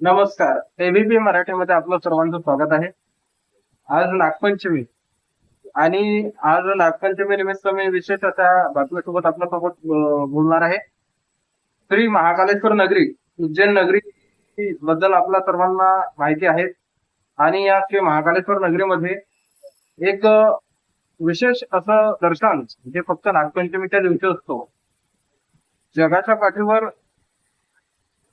नमस्कार. एबीपी मराठीमध्ये आपलं सर्वांचं स्वागत आहे. आज नागपंचमी. आणि आज नागपंचमी निमित्त मी विशेष अशा बातमीसोबत आपल्यासोबत बोलणार आहे. श्री महाकालेश्वर नगरी उज्जैन नगरी बद्दल आपल्या सर्वांना माहिती आहे. आणि या श्री महाकालेश्वर नगरीमध्ये एक विशेष असं दर्शन जे फक्त नागपंचमीच्या दिवशी असतो. जगाच्या पाठीवर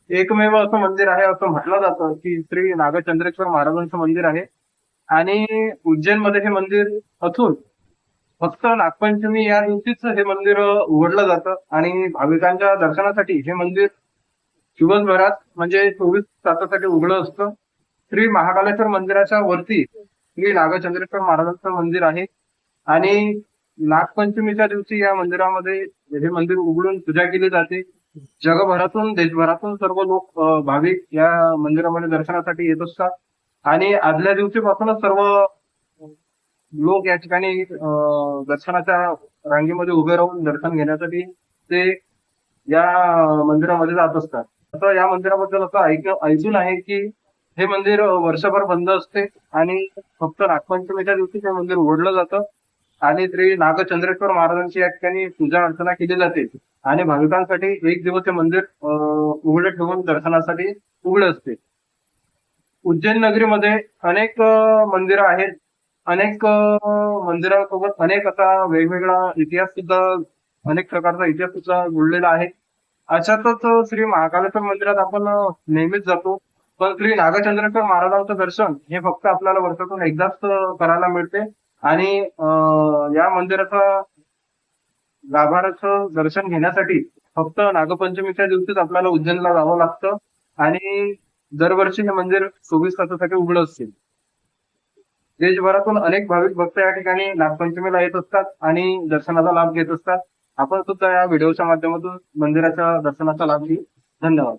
एकमेव असं मंदिर आहे असं म्हटलं जातं की श्री नागचंद्रेश्वर महाराजांचं मंदिर आहे. आणि उज्जैनमध्ये हे मंदिर असून फक्त नागपंचमी या दिवशीच हे मंदिर उघडलं जातं. आणि भाविकांच्या दर्शनासाठी हे मंदिर दिवसभरात म्हणजे चोवीस तासासाठी उघडं असतं. श्री महाकालेश्वर मंदिराच्या वरती श्री नागचंद्रेश्वर महाराजांचं मंदिर आहे. आणि नागपंचमीच्या दिवशी या मंदिरामध्ये हे मंदिर उघडून पूजा केली जाते. जगभरातून देशभरातून सर्व लोक भाविक या मंदिरामध्ये दर्शनासाठी येत असतात. आणि आदल्या दिवशीपासूनच सर्व लोक या ठिकाणी दर्शनाच्या रांगेमध्ये उभे राहून दर्शन घेण्यासाठी ते या मंदिरामध्ये जात असतात. आता या मंदिराबद्दल असं ऐक ऐकून आहे की हे मंदिर वर्षभर बंद असते आणि फक्त नागपंचमीच्या दिवशी हे मंदिर उघडलं जातं. आणि श्री नागचंद्रेश्वर महाराजांची या ठिकाणी पूजा अर्चना केली जाते. आणि भाविकांसाठी एक दिवस हे मंदिर उघडे ठेवून दर्शनासाठी उघडे असते. उज्जैन नगरीमध्ये अनेक मंदिरं आहेत. अनेक मंदिरांसोबत अनेक असा वेगवेगळा इतिहास सुद्धा अनेक प्रकारचा इतिहास सुद्धा जुळलेला आहे. अशातच श्री महाकालेश्वर मंदिरात आपण नेहमीच जातो. पण श्री नागचंद्रेश्वर महाराजांचं दर्शन हे फक्त आपल्याला वर्षातून एकदाच करायला मिळते. आणि या मंदिराचा लाभाराचं दर्शन घेण्यासाठी फक्त नागपंचमीच्या दिवशीच आपल्याला उज्जैनला जावं लागतं आणि दरवर्षी हे मंदिर चोवीस तासासाठी उघडं असतील. देशभरातून अनेक भाविक भक्त या ठिकाणी नागपंचमीला येत असतात आणि दर्शनाचा लाभ घेत असतात. आपण सुद्धा या व्हिडिओच्या माध्यमातून मंदिराच्या दर्शनाचा लाभ घेऊ. धन्यवाद.